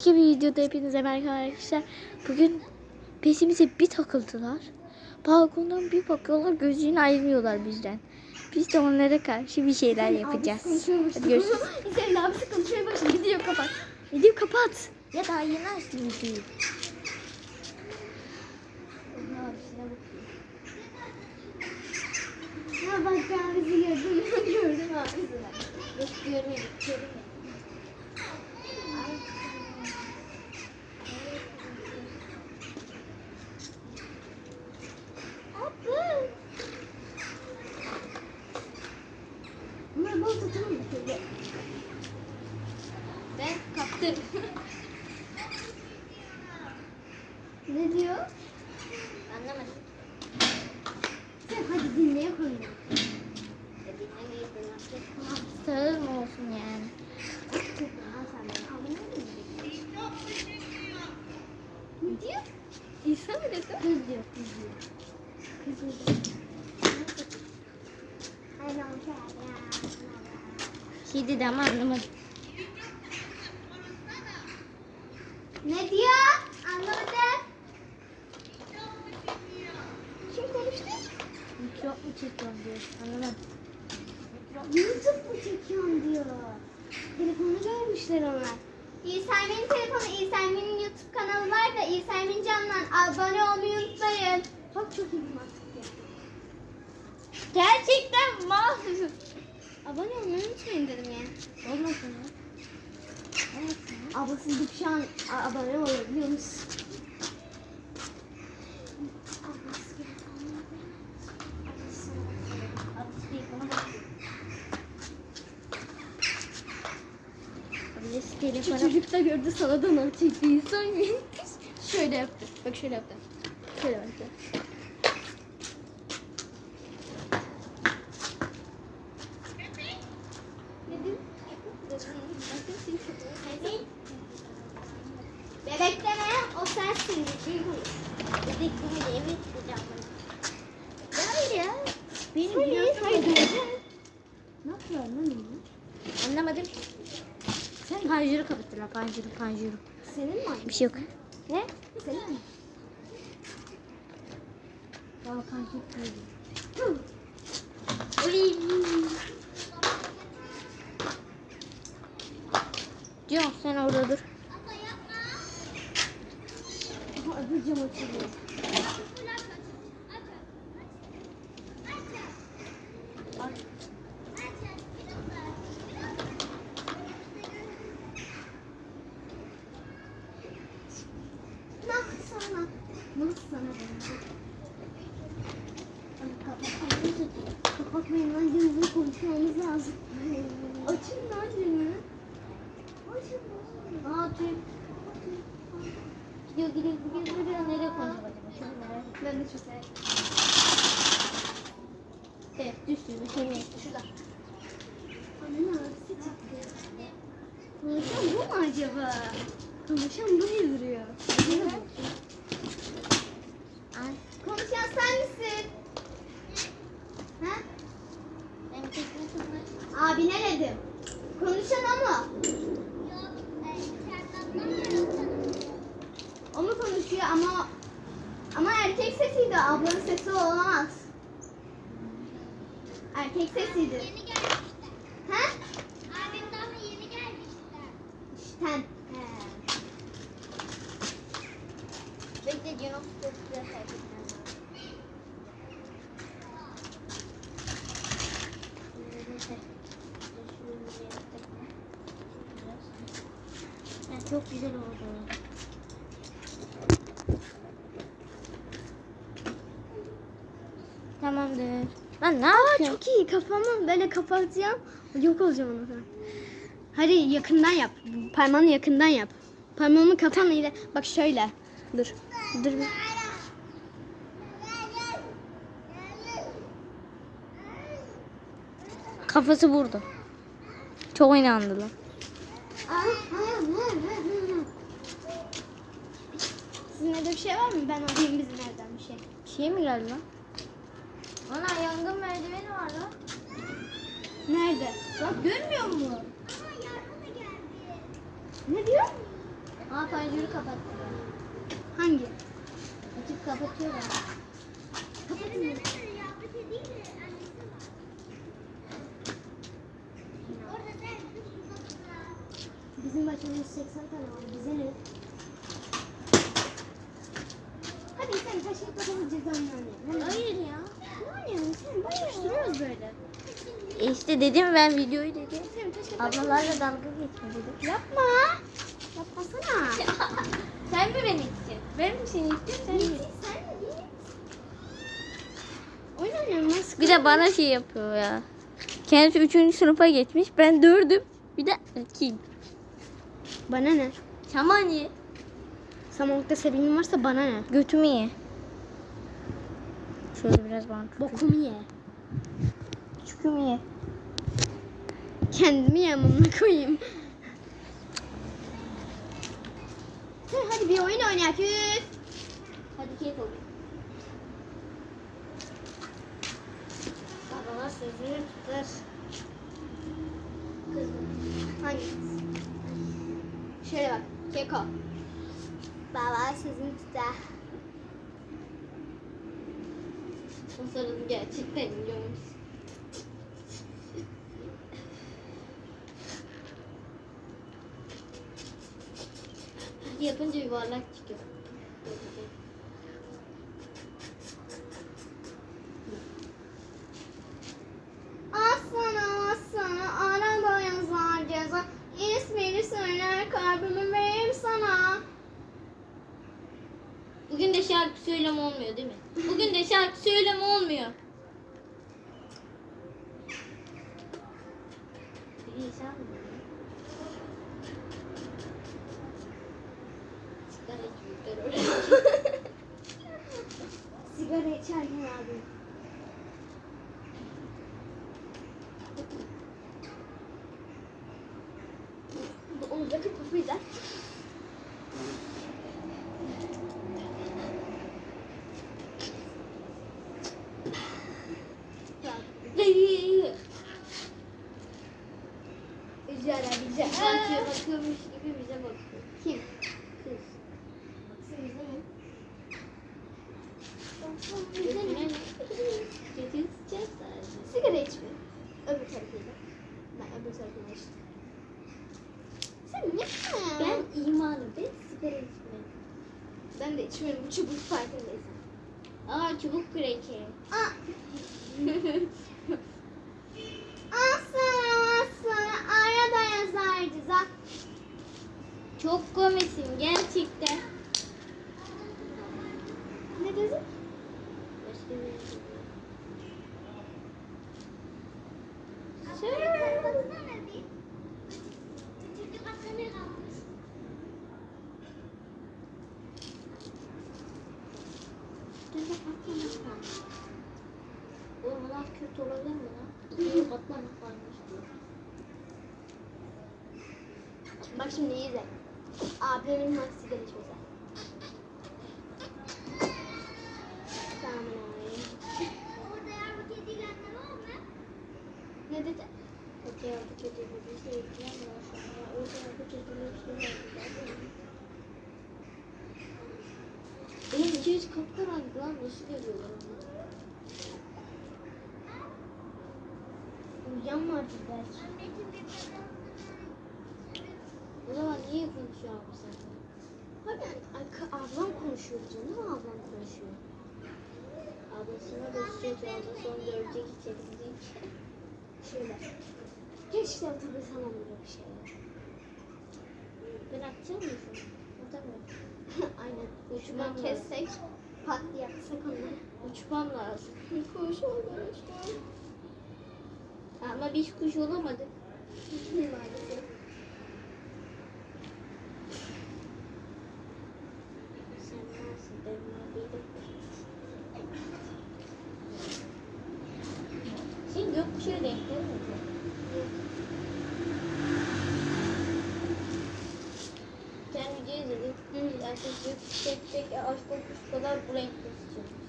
İki bir videoda hepinize merhaba arkadaşlar. Bugün pesimize bir takıldılar. Balkondan bir bakıyorlar gözünü ayırmıyorlar bizden. Biz de onlara karşı bir şeyler yapacağız. Hadi görüşürüz. Senin abisi konuşmaya başladı. Gidiyor kapat. Video kapat. Ya daha yeni açtım videoyu. Ha bak ben bizi gördüm. Gördüm abisini. Yok görmedim. Görmedim. Abi. Ben kaptım. ne diyor? Anlamadım. Sen hadi dinleye koyun. Sağır mı olsun yani? Ne diyor? İsa mı dedi? Kız diyor, kız diyor. Kız diyor. Dedi ama anlamadım. Ne diyor? Anlamadım. Kim konuştu? Mikrop mu çekiyorum diyor. Anlamadım. YouTube mu çekiyorsun diyor. Telefonu görmüşler onlar. İlselmin'in telefonu, İlselmin'in YouTube kanalı var da İlselmin Can'dan abone olmayı unutmayın. Bak çok iyi mantık Gerçekten mal. Abone olmayı unutmayın dedim ya. Olmasın ya. Ablası gidip şu an abone olabiliyor musun? Ablası telefona Çocuk da gördü sana da ne çekti insan Şöyle yaptı. Bak şöyle yaptı. Şöyle yaptı. Bebek deme, o sensin. Dedik bunu da eve tutacağım bunu. Hayır ya. Benim Hayır, biliyorsun hayır. da- Ne yapıyor lan onu? Anlamadım. Sen panjuru kapattılar. Panjuru, panjuru. Senin mi? Bir şey yok. Ne? Senin mi? Balkan çok iyi. Yok sen orada dur. Öbür cam açılıyor. Nasıl sana? Nasıl sana benziyor? Ay, kapatmayın. Kapatmayın lan gözünü konuşmamız lazım. Açın lan gözünü. Açın lan. Aa tüy. Gidiyor gidiyor gidiyor gidiyor. Nereye koyacak acaba? Şunu çok severim. Evet düştü. Bir şey mi? Şurada. Anne nasıl çıktı? Konuşan bu mu acaba? Konuşan bu yazıyor. Ay. Konuşan sen misin? Ha? Ben tekrar Abi ne dedim? Konuşan o mu? O mu konuşuyor ama ama erkek sesiydi. Ablanın sesi olamaz. Erkek sesiydi. Yeni gelmişler. Ha? Abim daha yeni gelmişler. İşten. He. Bekle canım. Çok güzel hareketler var. Neyse. Şunu yaptık mı? Biraz. Ha, Çok güzel oldu. Tamamdır. Lan ne Aa yapıyorsun? çok iyi kafamı böyle kapatacağım. Yok olacağım sonra. Hadi yakından yap. Parmağını yakından yap. Parmağımı kapan ile. Bak şöyle. Dur. Dur. Kafası burada. Çok inandılar. Sizin evde bir şey var mı? Ben alayım bizim evden bir şey. Bir şey mi geldi lan? Ana yangın merdiveni var lan. Nerede? Bak görmüyor musun? Ne diyor? Hoparlörü kapat. Hangi? Açıp kapatıyorlar. Kapatın. Orada sen Bizim başımızda 180 tane var. Bize ne? Hadi sen taşıyıp bakalım cezanı. Hayır ya. Ne oynuyorsun sen? Boşuşturuyoruz böyle. E işte dedim ben videoyu dedim. Ablalarla dalga geçme dedim. Yapma. Yapmasana. Sen mi beni ittin? Ben mi seni ittim sen mi? Sen git. Oyun oynuyorum nasıl? Bir de bana şey yapıyor ya. Kendisi üçüncü sınıfa geçmiş. Ben dördüm. Bir de kim? Bana ne? Şamani. Samanlıkta sevgilim varsa bana ne? Götümü ye. Şöyle biraz bana tut. Bokumu ye. Çükümü ye. Kendimi yanımına koyayım. Hadi bir oyun oynayak. Üf. Hadi keyif ol. Babama sözünü tutar. Hangisi? Şöyle bak. Keko. Baba sözünü tutar. O sırada gerçekten biliyor? Yapınca yuvarlak çıkıyor. Aslan aslan arada yazar ceza. İsmini söyler kalbimi vereyim sana. Bugün de şarkı söyleme olmuyor değil mi? Snowy. Çok komiksin gerçekten. Ne dedin? Başka bir şey yok. Söyle. Baksana bir. Çocuk atanı kalmış. Oğlum bu laf kötü olabilir mi lan? İkiye katlamak varmış diyor. Bak şimdi iyi izle. Abimin hak sigara içmesi. Tamam. Orada yavru kediyle anne var mı? Ne dedi? Kötü yaptı kötü yaptı. Bir şey yapmıyor şu an. Ya, Orada yaptı kötü bir şey yaptı. Benim içerisi kapkaranlık lan nasıl görüyorlar onu? Uyuyan vardır belki. O zaman niye konuşuyor abi sen? Ay- ablam konuşuyor canım ablam konuşuyor. Ablasına gösteriyor. Ablası onu dövecek içebilecek. Şöyle. Keşke hatırlasam onlara bir şeyler. Ben atacağım mı şunu? Atamıyorum. Aynen. Lazım. kessek pat diye yaksak onları. Uçmam lazım. Koş arkadaşlar. Ama biz kuş olamadık. Maalesef. Sen nasıl? Ben maviydim. Senin gökkuşağı renkleri mi? Sen video izledin. Herkes gök tek tek aşk olmuş kadar bu renkte istiyormuş.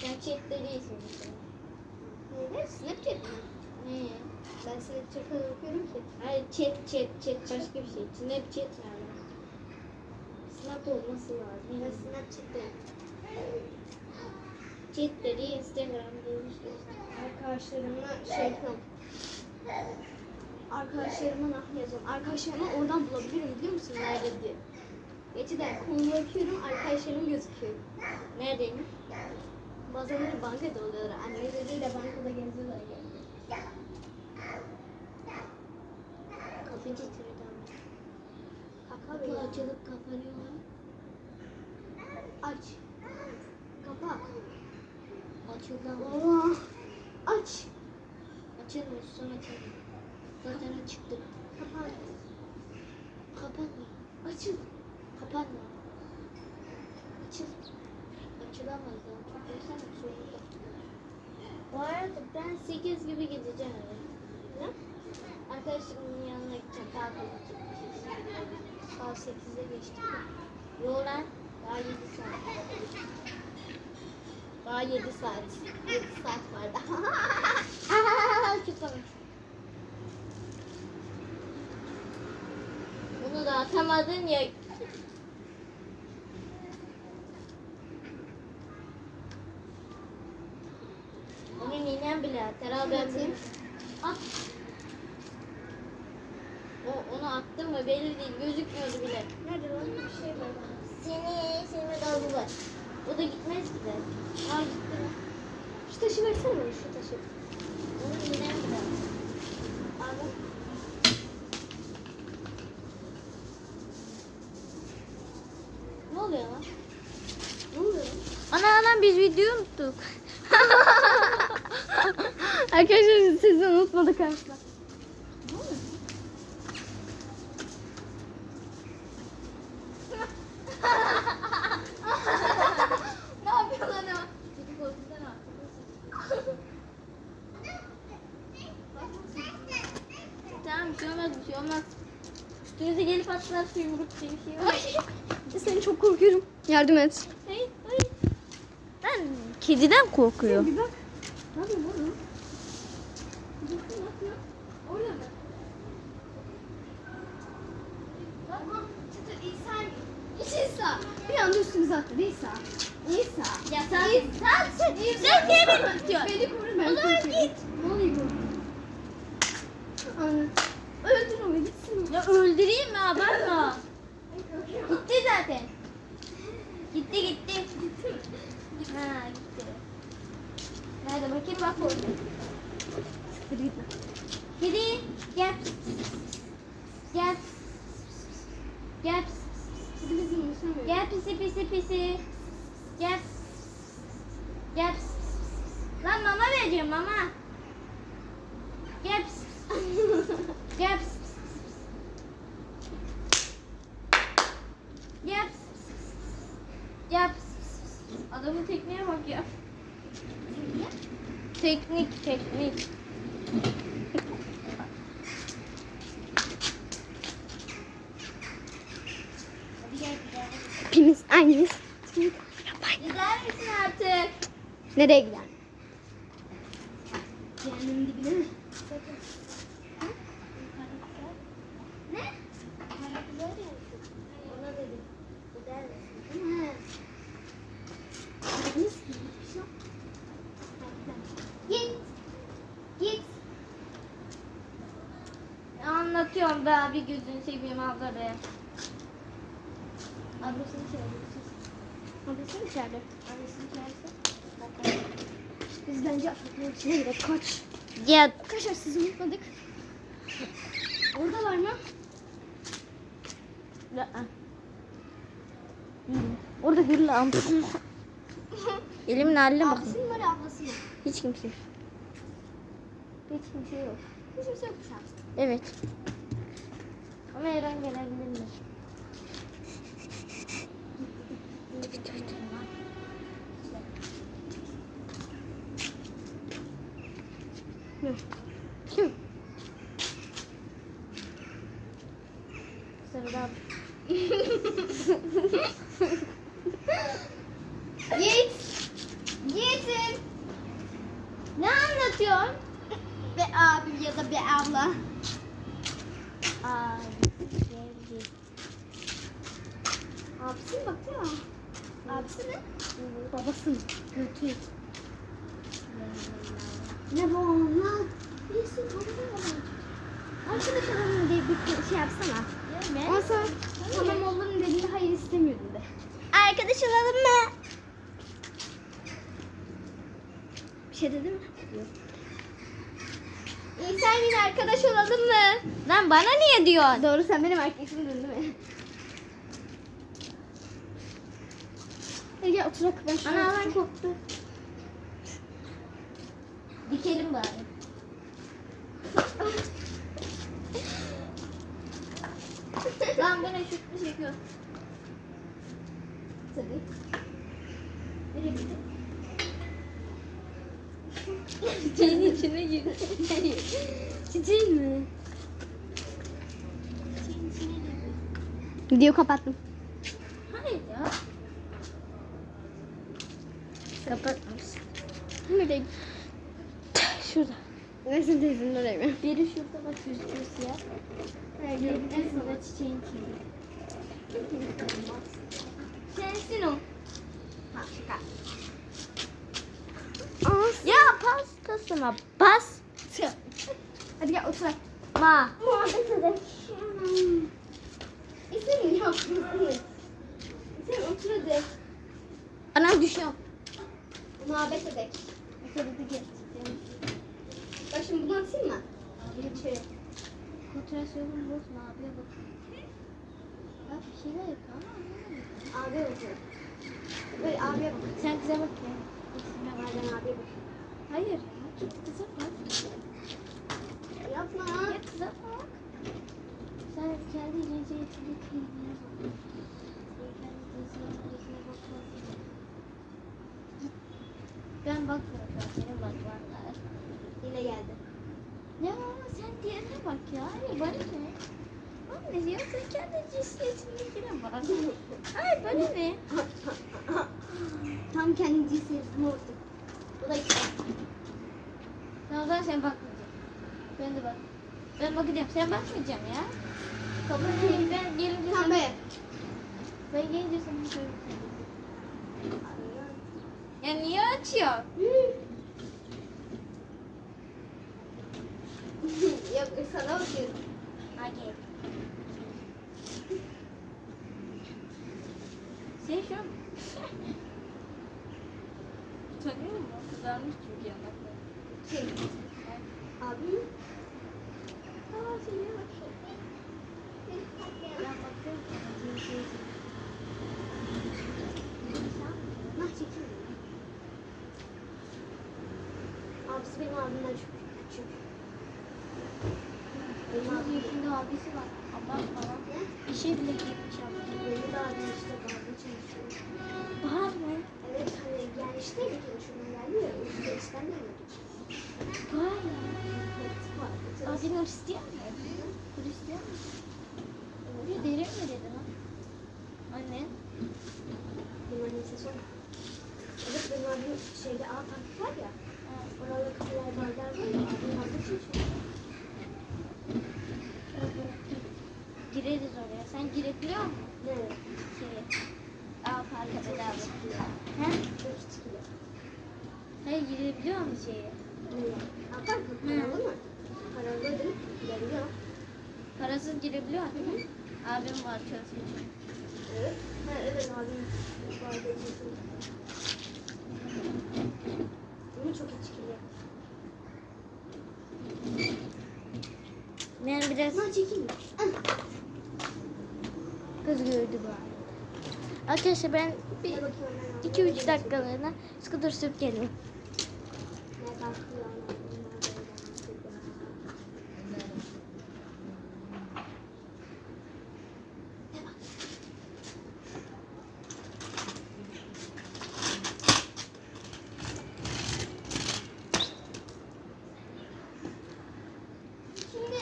Sen chatleri izlemişsin. Neydi? Snapchat mi? Ne? Ben Snapchat'tan okuyorum ki. Hayır chat chat chat başka bir şey. Snapchat yani. Snap olması lazım. Ben Snapchat'ta Chatleri Instagram'da işte. arkadaşlarımla şey yapıyorum. Arkadaşlarıma nah yazıyorum. Arkadaşlarıma oradan bulabilirim biliyor musun nerede diye. Geçiden konu bakıyorum arkadaşlarım gözüküyor. Neredeymiş? Bazenleri bankada oluyorlar. Anneleriyle bankada geziyorlar yani. Kapı titredi ama. Kapı açılıp kapanıyor. Aç. Kapat. Açıldı ama. Aç. Açılmıyor sonra açıldı. Zaten açıktı. Kapat. Kapatma. Açıl. Kapatma. Açıl. Açılamaz. Bu arada ben 8 gibi gideceğim eve. Ne? Arkadaşlarımın yanına gideceğim. Kahve içeceğim. Saat 8'e geçtik. Yo lan. Daha 7 saat. Daha 7 saat. 7 saat var daha. Çok komik. Bunu da atamadın ya. Onu ninem bile atar. Al ben Atayım. At. O, onu attım mı belli değil. Gözükmüyordu bile. Nerede lan? Bir şey var. Seni, seni dalga var. O da gitmez ki de. Al gitti mi? Şu taşı versene bana şu taşı. Onu ninem bile atar. Abi. Ne oluyor lan? Ne oluyor? Ana ana biz videoyu unuttuk. Arkadaşlar sizi unutmadık asla. ne yapıyorlar ya? Çocuk korkudan attı. Tamam bir şey olmaz bir şey olmaz. Üstünüze gelip atlarsa yumruk diye bir şey var. Seni çok korkuyorum. Yardım et. Kediden korkuyorum. Bir bak. Ne yapıyor? Orada mı? Aha, çıtır İsa. İsa. Bir anda üstümüze atladı İsa. İsa. Ya sen, İsa. sen, sen niye beni tutuyorsun? Beni koru ben. O zaman git. Ne oluyor bu? Anne. Öldür onu gitsin. Ya öldüreyim mi abartma. gitti zaten. Gitti gitti. Ha gitti. Nerede bakayım bak orada. Siktir gitme. Kedi gel. Gel. Gel. Gel pisi pisi pisi. Gel. Gel. Lan mama vereceğim mama. Gel. Gel. Gel. Gel. Adamın tekniğe bak ya. Teknik, teknik. Hepimiz aynıyız. Gider misin artık? Nereye gider? Cehennemin dibine mi? Ne? Ona dedim. Gider misin? He. Aradınız mı? Bir şey yok. Git. Git. Anlatıyorum be abi gözünü seveyim abla be. Ablasını çağırıyoruz. Ablasın içeride. Ablasını çağırsa. Biz bence apartmanın içine girelim. Kaç. Ya Arkadaşlar sizi unutmadık. Orada var mı? orada gürle am. Elimin haline bakın. Abisi mi var ablası mı? Hiç kimse. Hiç kimse yok. Hiç kimse yok şu an. Evet. Ama her an gelebilirler. Kim? Sırada Git. Gitsin. Ne anlatıyorsun? Be abim ya da be ablam. abla. Aa, geldi. Abisi mi bakıyor? Abisi mi? Babası mı? Götür. Ne bu lan? Birisi tanımıyor. Arkadaş alalım diye bir şey yapsana. Ondan sonra tamam olurum dediğinde hayır istemiyordum de. Arkadaş olalım mı? Bir şey dedi mi? İyi sen yine arkadaş olalım mı? Lan bana niye diyorsun? Doğru sen benim erkekimdin değil mi? Gel oturak ben şuraya Ana ben koptu. Dikelim bari. Lan bu ne şutlu çekiyor. Tabii. Nereye gitti? Çiçeğin içine girdi. Çiçeğin mi? Çiçeğin içine girdi. Video kapattım. Hayır ya. Kapatmış. Nereye? Şurada. Nesin teyzenin oraya mı? Biri şurada bak gözüküyor siyah. Biri burada çiçeğin içinde. Sensin o. Ha şaka. Ya pastasına bas. Hadi gel oturak. Ma. Muhabbet edelim. İstemiyorum. İstemiyorum. İstemiyorum otur hadi. Anam düşüyor. Muhabbet edelim. Otur hadi gel. Bak şimdi bunu atayım mı? Geç şöyle. Kontrasyonun bozma abiye bak. Bak bir şeyler yapıyor ama. Abiye otur. Böyle abiye bak. Sen kıza bak ya. Bazen abiye bak. Hayır ya. Git kıza bak. Yapma. Ya kıza bak. Sen kendi cinsiyetini kendine bak. Sen kendi cinsiyetine bakmasın. Ben bakmıyorum. Senin bakman lazım. Yine geldi. Ya sen diğerine bak ya. Hayır bana ne? Bana ne ya? Sen kendi cinsiyetindekine bak. Hayır bana ne? Tam kendi cinsiyetine vurdu. Bu da işte. Sen o zaman sen bakmayacaksın. Ben de bak. Ben bakacağım. Sen bakmayacaksın ya. Kabul edeyim. Ben gelince Tam sana... Ben gelince sana söyleyeceğim. Ya niye açıyor? Yok sana bakıyorum. Hadi. Sen şu an... Tanıyor musun? Kızarmış çünkü yanakları. Şey. Abi. Aa şeye bak. Ben bakıyorum. cinsiyeti. Nah Abisi benim abimden çok küçük. Benim abim yaşında abisi var. Ablam falan. Ne? İşe bile gitmiş ablam. Benim de abim işte barda çalışıyor. Bahar mı? Evet hani yani işte bir kere şundan gelmiyor. İşte işten gelmiyorduk. Vay. Evet barda Abin Hristiyan mı? Hristiyan mı? Bir derin mi dedi lan? Anne. Benim annem ses oldu. Evet benim abim şeyde A park var ya. Gireriz oraya. Sen girebiliyor musun? Evet. Şeye. Aa parka bedava. He? Hayır girebiliyor musun şeye? A park mı? Paralı mı? Paralı değil. Geliyor. Parasız girebiliyor değil mi? Abim var çalışıyor. Evet. Ha, evet abim barda çalışıyor. Ama çok iyi çıkıyor. Mi? kız gördü bu Arkadaşlar ben bir Bir bakayım hemen. 2-3 dakikalığına scooter sürüp geliyorum. Ne bakıyor ona? Şimdi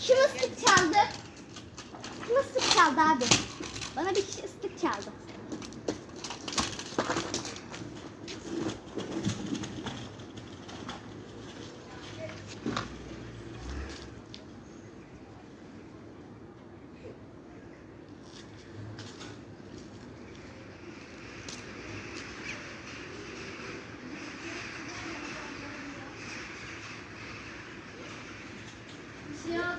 kim ıslık çaldı? Kim ıslık çaldı abi? Bana bir kişi ıslık çaldı. yok.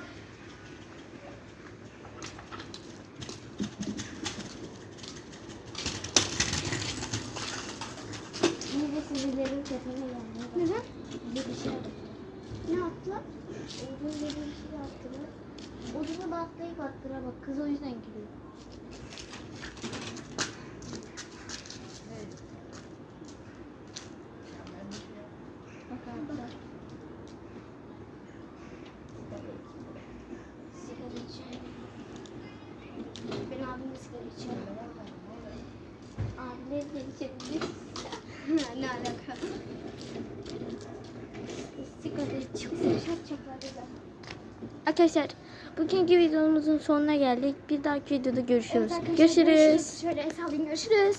Yine de sinirlerim tepeme geldi. Neden? Bir şey yaptı. Ne yaptılar? Odun dedi bir şey yaptılar. Odunu da atlayıp attılar bak kız o yüzden gülüyor. Bak arkadaşlar. Sigara içiyor. Benim abim de sigara içiyor. Abileri de içebilir. ne alaka? Sigara içiyor. Şat çakar da. Arkadaşlar bugünkü videomuzun sonuna geldik. Bir dahaki videoda görüşürüz. Evet görüşürüz. Şöyle hesabını görüşürüz.